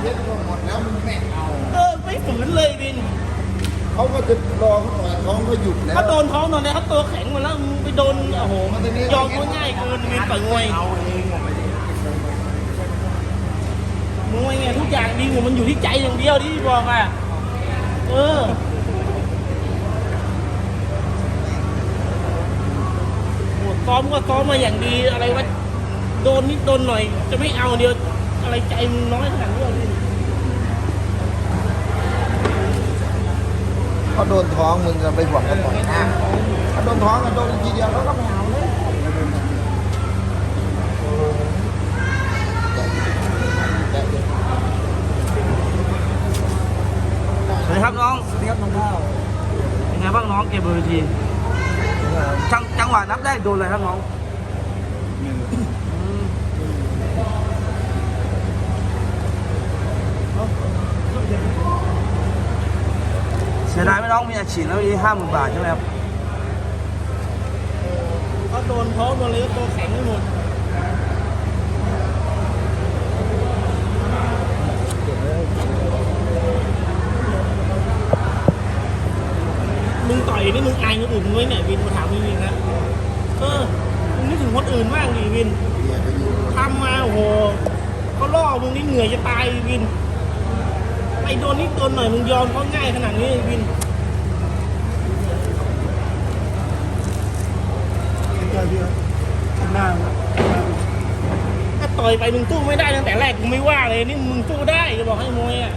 เพชรก็หมดแล้วมันไม่เอาเออไม่ฝืนเลยวินเขาก็จะรอเขาต่อยท้องก็หยุดแล้ว เขาโดนท้องตอนนี้เขาตัวแข็งหมาแล้วมึงไปโดนโอ้โหยอมเขาง่ายเกินวินต่อยมวยเอาเองอะไปดิมวยไงทุกอย่างดีหมดมันอยู่ที่ใจอย่างเดียวที่บอกอะเออโหซ้อมก็ซ้อมมาอย่างดีอะไรวะโดนนิดโดนหน่อย จะไม่เอาเดียว อะไรใจมึงน้อยขนาดนี้วะพี่เขาโดนท้องมึงจะไปหวังก็ต่อยหน้าเขาโดนท้องก็โดนทีเดียวแล้วก็ไม่เอาเลยสวัสดีครับน้องเรียกน้องข้าวเป็นไงบ้างน้องเก็บบนเวทีจังจังหวะนับได้โดนอะไรครับน้องเสียดายไหมน้องมีอาชีพแล้วมีห้าหมื่นบาทใช่ไหมครับเขาโดนท้องโดนเลยตัวแข็งไปหมดมึงต่อยนี่มึงอายคนอื่นมึงไว้เนี่ยวินมาถามจริงๆนะเออมึงนึกถึงคนอื่นบ้างดิวินเรียกไปอยู่ทำมาโอ้โหเขาล่อมึงนี่เหนื่อยจะตายวิน ไปโดนนิดโดนหน่อยมึงยอมเขาง่ายขนาดนี้วินเจอพี่หน้าถ้าต่อยไปมึงสู้ไม่ได้ตั้งแต่แรกกูไม่ว่าเลยนี่มึงสู้ได้จะบอกให้มวยอะ